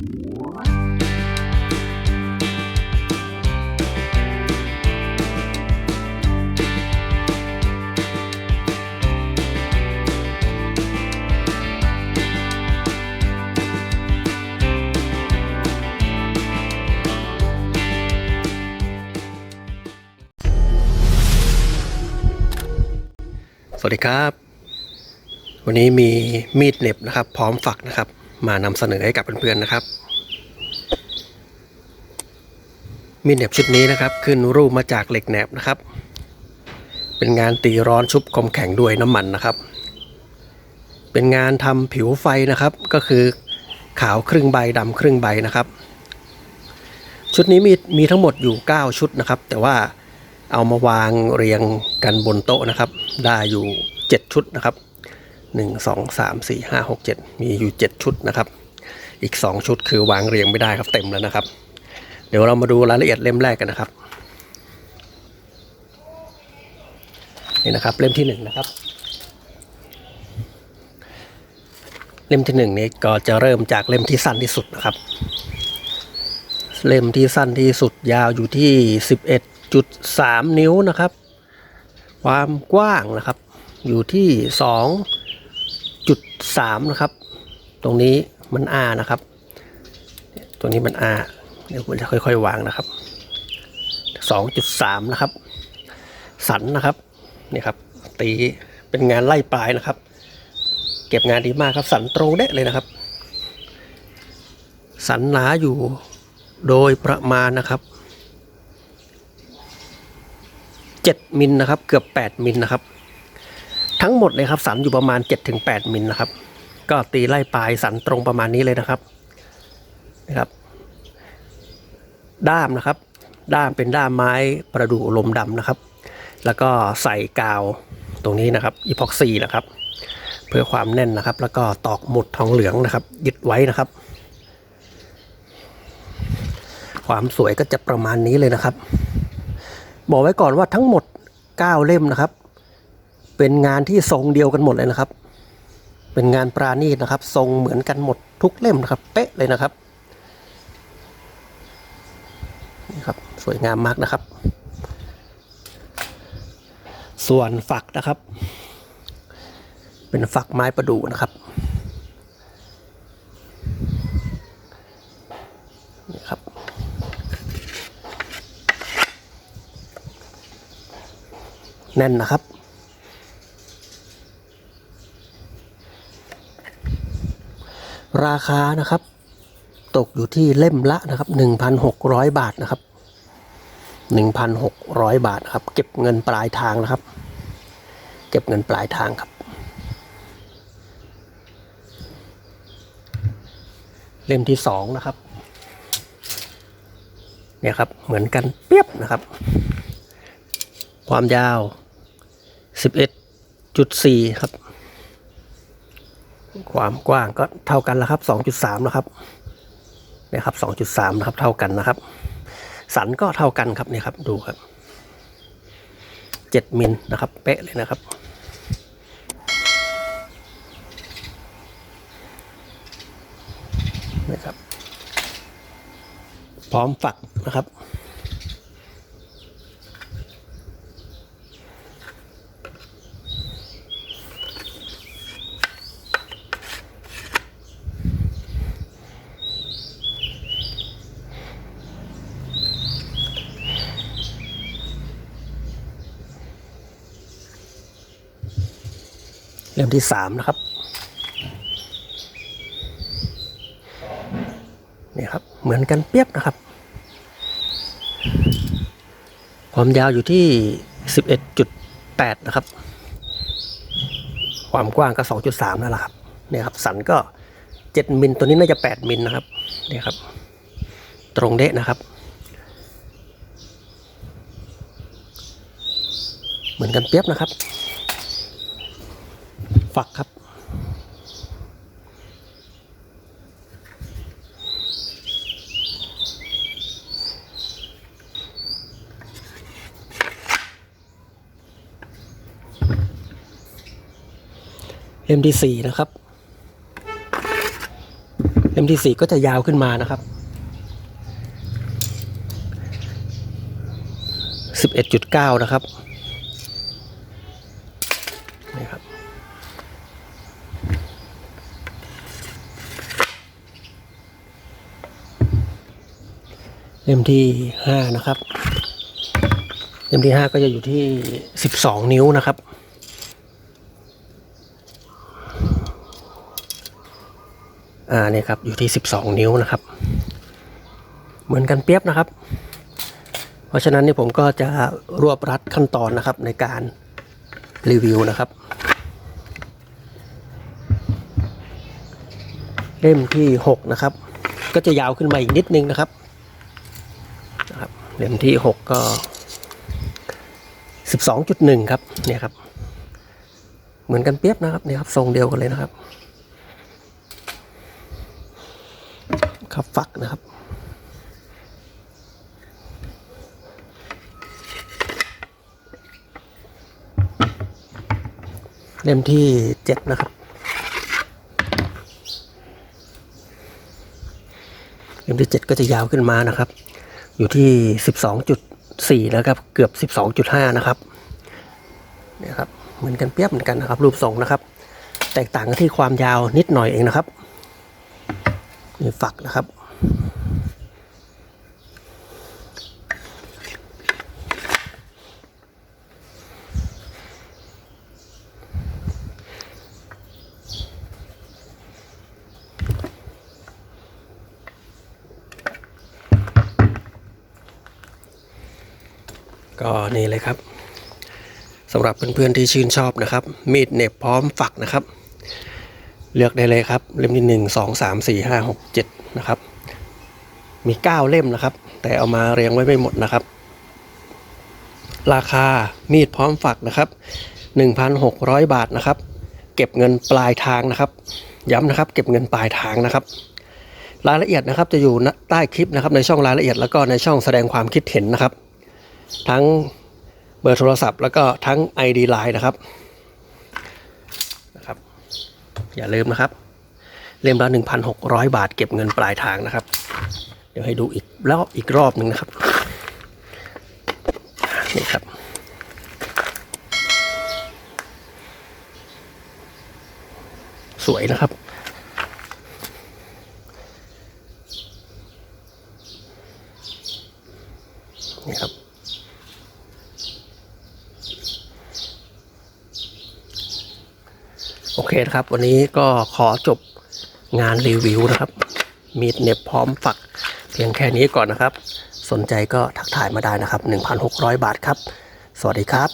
สวัสดีครับ วันนี้มีมีดเน็บนะครับ พร้อมฝักนะครับ มานำเสนอให้กับเพื่อนๆนะครับ มีดเหน็บชุดนี้นะครับ ขึ้นรูปมาจากเหล็กแหนบนะครับ เป็นงานตีร้อนชุบคมแข็งด้วยน้ำมันนะครับ เป็นงานทำผิวไฟนะครับก็คือขาวครึ่งใบดำครึ่งใบนะครับ ชุดนี้มีมีทั้งหมดอยู่ 9 ชุดนะครับ แต่ว่าเอามาวางเรียงกันบนโต๊ะนะครับ ได้อยู่ 7 ชุดนะครับ 1 2 3 4 5 6 7 มีอยู่ 7 ชุดนะครับ อีก 2 ชุดคือวางเรียงไม่ได้ครับเต็มแล้วนะครับ เดี๋ยวเรามาดูรายละเอียดเล่มแรกกันนะครับ นี่นะครับเล่มที่ 1 นะครับ เล่มที่1นี้ก็จะเริ่มจากเล่มที่สั้นที่สุดนะครับ เล่มที่สั้นที่สุดยาวอยู่ที่ 11.3 นิ้วนะครับ ความกว้างนะครับอยู่ที่ 2.3นะครับ ตรงนี้มัน R นะครับตัวนี้มัน R เดี๋ยวผมจะค่อยๆวางนะครับ2.3นะครับ สันนะครับนี่ครับ ตีเป็นงานไล่ปลายนะครับ เก็บงานดีมากครับ สันตรงเดะเลยนะครับ สันหนาอยู่โดยประมาณนะครับ7มิลนะครับ เกือบ 8มิลนะครับ ทั้งหมดเลยครับสันอยู่ประมาณ 7-8มิลนะครับ ก็ตีไล่ปลายสันตรงประมาณนี้เลยนะครับนะครับ ด้ามนะครับ ด้ามเป็นด้ามไม้ประดู่ลมดำนะครับ แล้วก็ใส่กาวตรงนี้นะครับอีพ็อกซี่นะครับ เพื่อความแน่นนะครับ แล้วก็ตอกหมุดทองเหลืองนะครับ ยึดไว้นะครับ ความสวยก็จะประมาณนี้เลยนะครับ บอกไว้ก่อนว่าทั้งหมด 9 เล่มนะครับ เป็นงานที่ทรงเดียวกันหมดเลยนะครับ เป็นงานปราณีตนะครับ ทรงเหมือนกันหมดทุกเล่มนะครับ เป๊ะเลยนะครับนี่ครับสวยงามมากนะครับ ส่วนฝักนะครับ เป็นฝักไม้ประดู่นะครับนี่ครับแน่นนะครับ ราคานะครับ ตกอยู่ที่เล่มละนะครับ 1,600 บาทนะครับ 1,600 บาทครับ เก็บเงินปลายทางนะครับ เก็บเงินปลายทางครับ เล่มที่สองนะครับเนี่ยครับเหมือนกันเปียบนะครับ ความยาว 11.4 ครับ ความกว้างก็เท่ากันแล้วครับ2.3นะครับเนี่ยครับ2.3นะครับเท่ากันนะครับ สันก็เท่ากันครับเนี่ยครับดูครับ7มิลนะครับเป๊ะเลยนะครับนะครับ พร้อมฝักนะครับ เล่มที่สามนะครับนี่ครับ เหมือนกันเปียบนะครับ ความยาวอยู่ที่ 11.8 นะครับ ความกว้างก็ 2.3 นั่นแหละครับเนี่ยครับ สันก็ 7 มิลตัวนี้น่าจะ 8 มิลนะครับเนี่ยครับ ตรงเดะนะครับ เหมือนกันเปียบนะครับ ฝักครับเล่มที่สี่นะครับเล่ล่มที่สี่ก็จะยาวขึ้นมานะครับสิบเอ็ดจุดเก้านะครับ เล่มที่ห้านะครับเล่มที่ห้าก็จะอยู่ที่สิบสองนิ้วนะครับ อ่าเนี่ยครับอยู่ที่สิบสองนิ้วนะครับ เหมือนกันเปียบนะครับ เพราะฉะนั้นนี่ผมก็จะรวบรัดขั้นตอนนะครับในการรีวิวนะครับ เล่มที่หกนะครับ ก็จะยาวขึ้นมาอีกนิดนึงนะครับ เล่มที่หกก็สิบสองจุดหนึ่งครับเนี่ยครับ เหมือนกันเปียบนะครับเนี่ยครับทรงเดียวกันเลยนะครับ ครับฝักนะครับเล่มที่เจ็ดนะครับ เล่มที่เจ็ดก็จะยาวขึ้นมานะครับ อยู่ที่ 12.4 นะครับ เกือบ 12.5 นะครับเนี่ยครับเหมือนกันเปียบเหมือนกันนะครับ รูปทรงนะครับ แตกต่างกันที่ความยาวนิดหน่อยเองนะครับนี่ฝักนะครับ ก็นี่เลยครับสำหรับเพื่อนๆที่ชื่นชอบนะครับ มีดเน็บพร้อมฝักนะครับ เลือกได้เลยครับเล่มที่หนึ่งสองสามสี่ห้าหกเจ็ดนะครับ มีเก้าเล่มนะครับ แต่เอามาเรียงไว้ไม่หมดนะครับ ราคามีดพร้อมฝักนะครับ1,600บาทนะครับ เก็บเงินปลายทางนะครับ ย้ำนะครับ เก็บเงินปลายทางนะครับรายละเอียดนะครับจะอยู่ใต้คลิปนะครับในช่องรายละเอียดแล้วก็ในช่องแสดงความคิดเห็นนะครับ ทั้งเบอร์โทรศัพท์ แล้วก็ทั้ง ID Line นะครับนะครับ อย่าลืมนะครับ เล่มละ1,600 บาทเก็บเงินปลายทางนะครับ เดี๋ยวให้ดูอีกรอบอีกรอบหนึ่งนะครับนี่ครับสวยนะครับ นี่ครับ โอเคนะครับ วันนี้ก็ขอจบงานรีวิวนะครับ มีดเน็บพร้อมฝัก เพียงแค่นี้ก่อนนะครับ สนใจก็ทักทายมาได้นะครับ 1,600 บาทครับ สวัสดีครับ